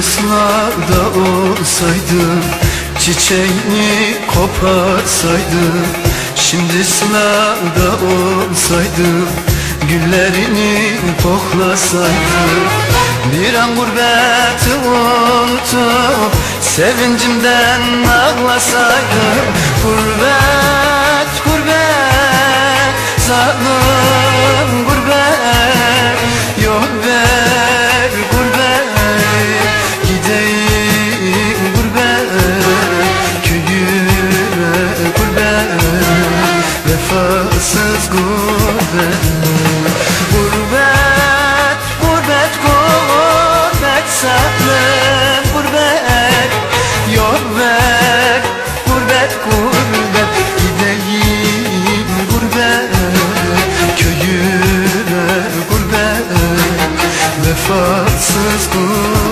sılada olsaydım Çiçeğini koparsaydım Şimdi sılada olsaydım Güllerini koklasaydım Bir an gurbeti unutup Sevincimden ağlasaydım Gurbet, gurbet Zalim gurbet Gurbet, gurbet, Zalim gurbet Yol ver gurbet, gurbet. Gideyim gurbet. Köyüme gurbet. Vefasız gurbet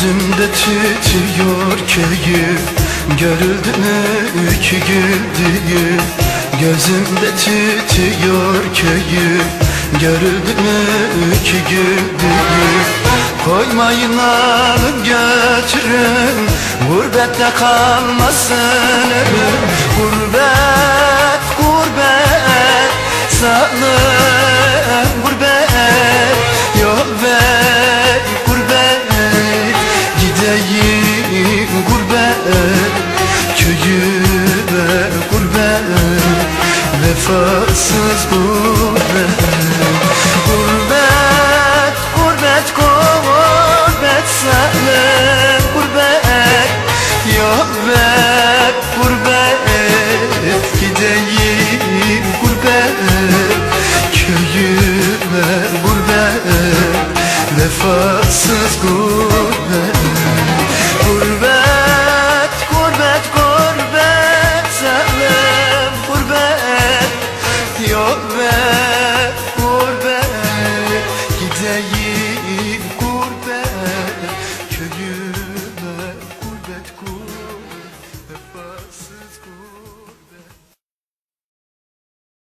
Gözümde tütüyor köyü Görüldü mü iki güldüğü Gözümde tütüyor köyü Görüldü mü iki güldüğü Koymayın alın götürün. Gurbette kalmasın Vefasız gurbet